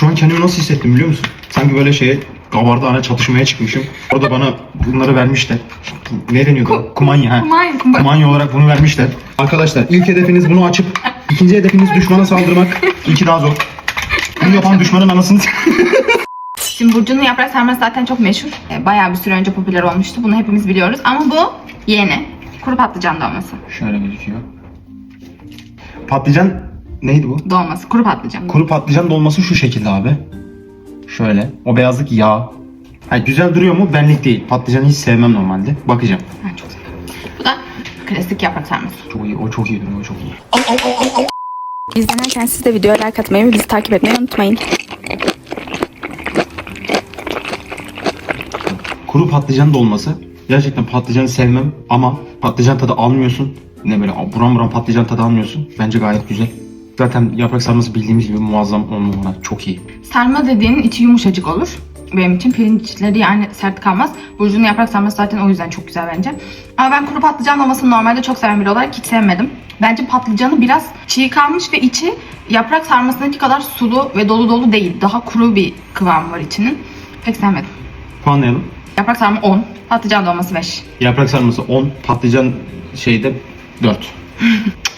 Şu an kendimi nasıl hissettim biliyor musun? Sanki böyle şeye kabardağına çatışmaya çıkmışım. Orada bana bunları vermişler. Ne deniyordu? Ku- kumanya ha. kumanya, kumanya. Kumanya olarak bunu vermişler. Arkadaşlar ilk hedefiniz bunu açıp ikinci hedefiniz düşmana saldırmak. İlki daha zor. Bunu yapan düşmanın anasını Şimdi Burcu'nun yaprak sarması zaten çok meşhur. E, Bayağı bir süre önce popüler olmuştu. Bunu hepimiz biliyoruz. Ama bu yeni. Kuru patlıcan dolması. Şöyle gözüküyor. Patlıcan neydi bu? Dolması. Kuru patlıcan. Kuru patlıcan dolması şu şekilde abi. Şöyle. O beyazlık yağ. Ha, güzel duruyor mu? Benlik değil. Patlıcanı hiç sevmem normalde. Bakacağım. Ben çok seviyorum. Bu da klasik yaprak sarması. Çok iyi. O çok iyi duruyor. O çok iyi. İzlenirken siz de videoya like atmayı ve bizi takip etmeyi unutmayın. Kuru patlıcan dolması. Gerçekten patlıcanı sevmem ama patlıcan tadı almıyorsun. Ne böyle buram buram patlıcan tadı almıyorsun. Bence gayet güzel. Zaten yaprak sarması bildiğimiz gibi muazzam on numara. Çok iyi. Sarma dediğinin içi yumuşacık olur. Benim için pirinçleri yani sert kalmaz. Burcu'nun yaprak sarması zaten o yüzden çok güzel bence. Ama ben kuru patlıcan dolmasını normalde çok seven biri olarak hiç sevmedim. Bence patlıcanı biraz çiğ kalmış ve içi yaprak sarmasındaki kadar sulu ve dolu dolu değil. Daha kuru bir kıvam var içinin. Pek sevmedim. Puanlayalım. Yaprak sarma 10, patlıcan dolması 5. Yaprak sarması 10, patlıcan şeyde 4.